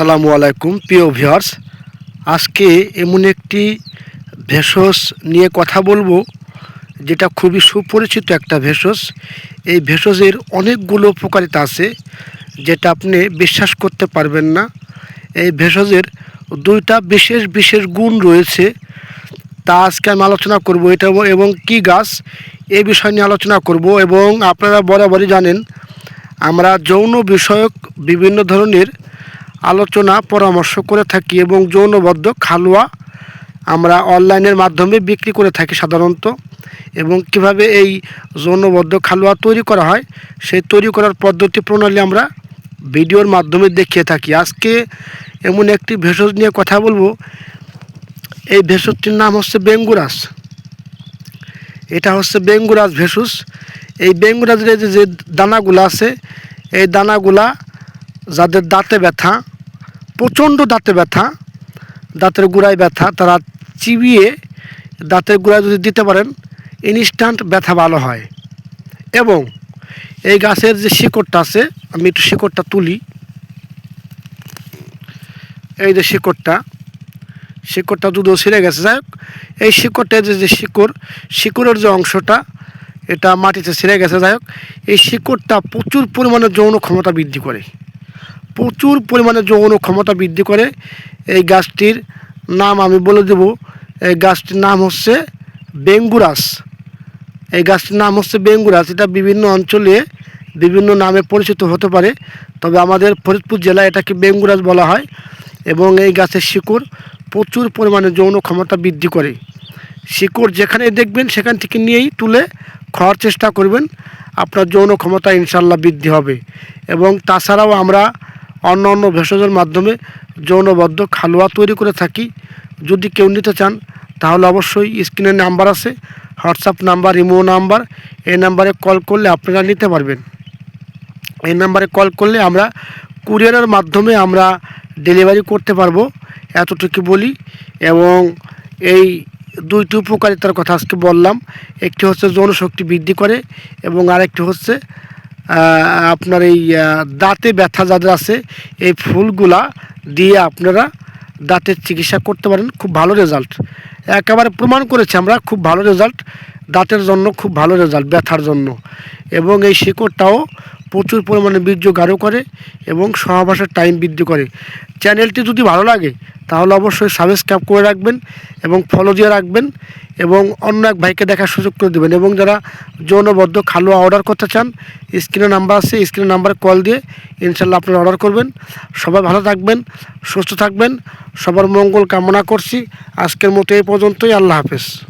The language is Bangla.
আসসালামু আলাইকুম, প্রিয় ভিউয়ার্স। আজকে এমন একটি ভেষজ নিয়ে কথা বলব, যেটা খুবই সুপরিচিত একটা ভেষজ। এই ভেষজের অনেকগুলো উপকারিতা আছে, যেটা আপনি বিশ্বাস করতে পারবেন না। এই ভেষজের দুইটা বিশেষ বিশেষ গুণ রয়েছে। তা আজকে আমি আলোচনা করব এটা এবং কি গাছ এই বিষয় নিয়ে আলোচনা করব এবং আপনারা বরাবরই জানেন, আমরা যৌন বিষয়ক বিভিন্ন ধরনের আলোচনা, পরামর্শ করে থাকি এবং যৌনবদ্ধ খালুয়া আমরা অনলাইনের মাধ্যমে বিক্রি করে থাকি সাধারণত এবং কীভাবে এই যৌনবদ্ধ খালুয়া তৈরি করা হয়, সেই তৈরি করার পদ্ধতি প্রণালী আমরা ভিডিওর মাধ্যমে দেখিয়ে থাকি। আজকে এমন একটি ভেষজ নিয়ে কথা বলব। এই ভেষজটির নাম হচ্ছে বেঙ্গুরাস এটা হচ্ছে বেঙ্গুরাস ভেষজ। এই বেঙ্গুরাজের যে দানাগুলো আছে, এই দানাগুলা যাদের দাঁতে ব্যথা, প্রচণ্ড দাঁতে ব্যথা, দাঁতের গোড়ায় ব্যথা, তারা চিবিয়ে দাঁতের গোড়ায় যদি দিতে পারেন ইনস্ট্যান্ট ব্যথা ভালো হয়। এবং এই গাছের যে শিকড়টা আছে, আমি একটু শিকড়টা তুলি। এই যে শিকড়টা শিকড়টা দুধও ছিঁড়ে গেছে। যাই এই শিকড়টা যে যে শিকড়, শিকড়ের যে অংশটা, এটা মাটিতে ছিঁড়ে গেছে। যাই এই শিকড়টা প্রচুর পরিমাণে যৌন ক্ষমতা বৃদ্ধি করে। প্রচুর পরিমাণে যৌন ক্ষমতা বৃদ্ধি করে এই গাছটির নাম আমি বলে দেব। এই গাছটির নাম হচ্ছে বেঙ্গুরাস। এই গাছটির নাম হচ্ছে বেঙ্গুরাস। এটা বিভিন্ন অঞ্চলে বিভিন্ন নামে পরিচিত হতে পারে। তবে আমাদের ফরিদপুর জেলায় এটাকে বেঙ্গুরাস বলা হয় এবং এই গাছের শিকড় প্রচুর পরিমাণে যৌন ক্ষমতা বৃদ্ধি করে। শিকড় যেখানে দেখবেন সেখান থেকে নিয়েই তুলে খাওয়ার চেষ্টা করবেন। আপনার যৌন ক্ষমতা ইনশাল্লাহ বৃদ্ধি হবে। এবং তাছাড়াও আমরা অন্য অন্য ভেষজের মাধ্যমে যৌনবদ্ধ খালোয়া তৈরি করে থাকি। যদি কেউ নিতে চান, তাহলে অবশ্যই স্ক্রিনের নাম্বার আছে, হোয়াটসঅ্যাপ নাম্বার, ইমো নাম্বার, এই নাম্বারে কল করলে আপনারা নিতে পারবেন। এই নাম্বারে কল করলে আমরা কুরিয়ারের মাধ্যমে আমরা ডেলিভারি করতে পারব, এতটুকু বলি। এবং এই দুইটি উপকারিতার কথা আজকে বললাম। একটি হচ্ছে যৌনশক্তি বৃদ্ধি করে এবং আরেকটি হচ্ছে আপনার এই দাঁতে ব্যথা যাদের আছে, এই ফুলগুলা দিয়ে আপনারা দাঁতের চিকিৎসা করতে পারেন। খুব ভালো রেজাল্ট একেবারে প্রমাণ করেছি আমরা, খুব ভালো রেজাল্ট দাঁতের জন্য খুব ভালো রেজাল্ট ব্যথার জন্য। এবং এই শিকড়টাও প্রচুর পরিমাণে বীর্য গাঢ় করে এবং সহবাসের টাইম বৃদ্ধি করে। চ্যানেলটি যদি ভালো লাগে, তাহলে অবশ্যই সাবস্ক্রাইব করে রাখবেন এবং ফলো দিয়ে রাখবেন এবং অন্য এক ভাইকে দেখার সুযোগ করে দেবেন। এবং যারা যৌনবদ্ধ খালুয়া অর্ডার করতে চান স্ক্রিনে নাম্বার আছে স্ক্রিনে নাম্বারে কল দিয়ে ইনশাল্লাহ আপনারা অর্ডার করবেন। সবাই ভালো থাকবেন, সুস্থ থাকবেন। সবার মঙ্গল কামনা করছি। আজকের মতো এই পর্যন্তই, আল্লাহ হাফেজ।